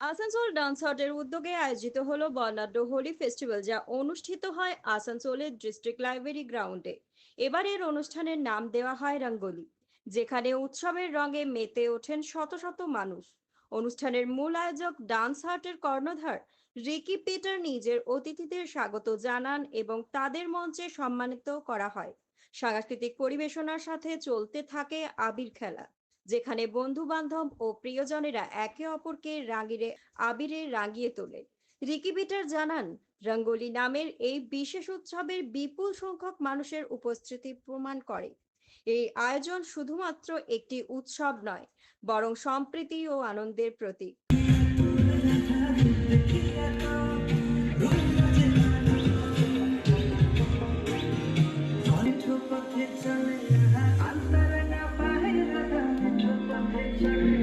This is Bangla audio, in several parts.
আসানসোল ডান্স হাটের উদ্যোগে আয়োজিত হলো বর্ণাঢ্য হোলি ফেস্টিভ্যাল, যা অনুষ্ঠিত হয় আসানসোলের ডিস্ট্রিক্ট লাইব্রেরি গ্রাউন্ডে। এবারের অনুষ্ঠানের নাম দেওয়া হয় রঙ্গোলি, যেখানে উৎসবের রঙে মেতে ওঠেন শত শত মানুষ। অনুষ্ঠানের মূল আয়োজক ডান্স হার্টের কর্ণধার রিকি পিটার নিজের অতিথিদের স্বাগত জানান এবং তাদের মঞ্চে সম্মানিত করা হয়। সাংস্কৃতিক পরিবেশনার সাথে চলতে থাকে আবির খেলা। যেখানে বন্ধু বান্ধব ও প্রিয়জনেরা একে অপরকে রাঙিরে আবিরে রাঙিয়ে তোলে। রিকি পিটার জানান, রঙ্গোলি নামের এই বিশেষ উৎসবের বিপুল সংখ্যক মানুষের উপস্থিতি প্রমাণ করে। এই আয়োজন শুধুমাত্র একটি উৎসব নয়, বরং সম্প্রীতি ও আনন্দের প্রতীক। Thank you.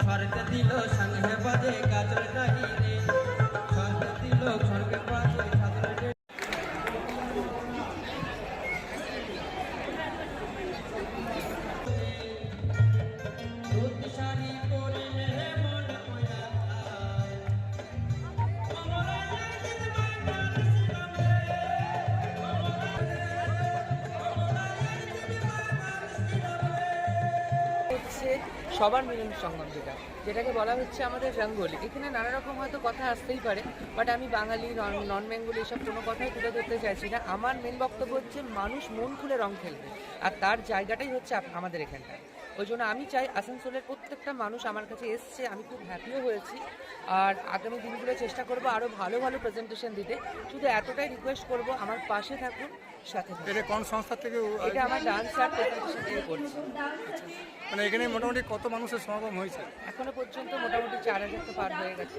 স্বর্গ দিল সঙ্গে বাজে গাজর নাহি সবার মিলন সঙ্গম যেটা যেটাকে বলা হচ্ছে আমাদের রঙ্গোলি। এখানে নানা রকম হয়তো কথা আসতেই পারে বাট আমি বাঙালি, নন বেঙ্গলি এসব কোনো কথাই তুলে ধরতে চাইছি না। আমার মেন বক্তব্য হচ্ছে মানুষ মন খুলে রং খেলবে, আর তার জায়গাটাই হচ্ছে আমাদের এখানটায় ওই জন্য আমি চাই আসানসোলের প্রত্যেকটা মানুষ আমার কাছে এসছে আমি খুব হ্যাপিও হয়েছি। আর আগামী দিনগুলো চেষ্টা করব আরও ভালো ভালো প্রেজেন্টেশন দিতে। শুধু এতটাই রিকোয়েস্ট করব আমার পাশে থাকুন সাথে এটা কোন সংস্থা থেকে এটা আমার ডান্স আর প্রেজেন্টেশন থেকে করছি। মানে এখানে মোটামুটি কত মানুষের সমাগম হয়েছে? এখনও পর্যন্ত মোটামুটি চার হাজার তো পার হয়ে গেছে।